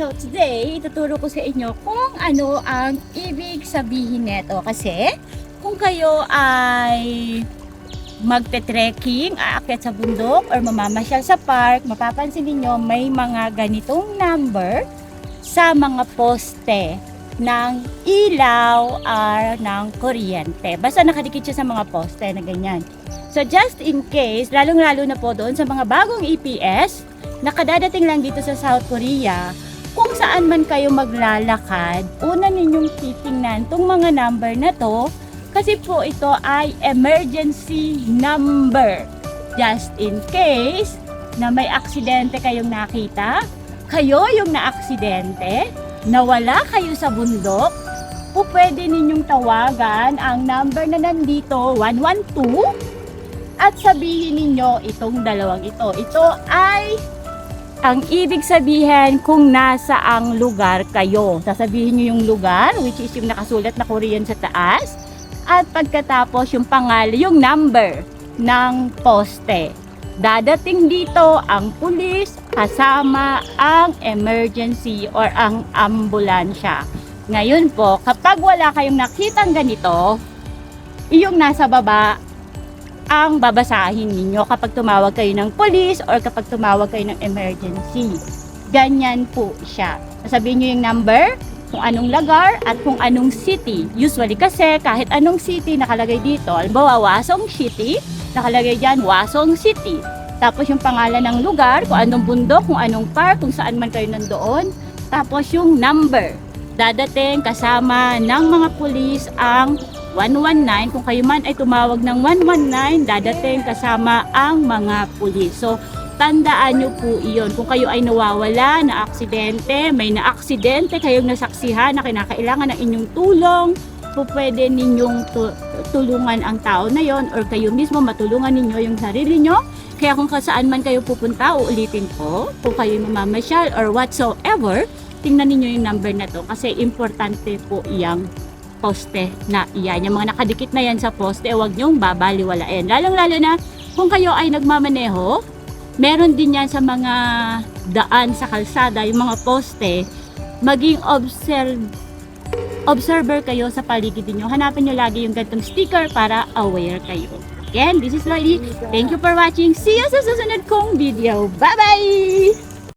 So today, ituturo ko sa inyo kung ano ang ibig sabihin nito. Kasi kung kayo ay magte-trekking, aakyat sa bundok or mamamasyal sa park, mapapansin ninyo may mga ganitong number sa mga poste ng ilaw or ng kuryente. Basta nakadikit siya sa mga poste na ganyan. So just in case, lalong-lalo na po doon sa mga bagong EPS, nakadadating lang dito sa South Korea, saan man kayo maglalakad, una ninyong titingnan tong mga number na to kasi po ito ay emergency number. Just in case na may aksidente kayong nakita, kayo yung naaksidente, nawala kayo sa bundok, po pwede ninyong tawagan ang number na nandito, 112, at sabihin ninyo itong dalawang ito. Ito ay ang ibig sabihin kung nasa ang lugar kayo. Sasabihin nyo yung lugar, which is yung nakasulat na Korean sa taas. At pagkatapos yung pangalan, yung number ng poste. Dadating dito ang pulis kasama ang emergency or ang ambulansya. Ngayon po, kapag wala kayong nakitang ganito, yung nasa baba ang babasahin ninyo kapag tumawag kayo ng police or kapag tumawag kayo ng emergency. Ganyan po siya. Sasabihin nyo yung number, kung anong lugar at kung anong city. Usually kasi kahit anong city nakalagay dito. Halimbawa, Wasong City, nakalagay dyan Wasong City. Tapos yung pangalan ng lugar, kung anong bundok, kung anong park, kung saan man kayo nandoon. Tapos yung number. Dadating kasama ng mga pulis ang 119. Kung kayo man ay tumawag ng 119, dadating kasama ang mga pulis. So, tandaan nyo po iyon. Kung kayo ay nawawala, na aksidente, may na-aksidente kayong nasaksihan na kinakailangan ng inyong tulong, po pwede ninyong tu- tulungan ang tao na yon or kayo mismo matulungan ninyo yung sarili nyo. Kaya kung saan man kayo pupunta, uulitin ko, kung kayo mamamasyal or whatsoever, tingnan ninyo yung number na to kasi importante po iyang poste na iyan. Yung mga nakadikit na yan sa poste, huwag niyong babaliwalain. Lalong-lalo na kung kayo ay nagmamaneho, meron din yan sa mga daan sa kalsada, yung mga poste, maging observe observer kayo sa paligid niyo. Hanapin niyo lagi yung gantong sticker para aware kayo. Again, this is Lily. Thank you for watching. See you sa susunod kong video. Bye-bye!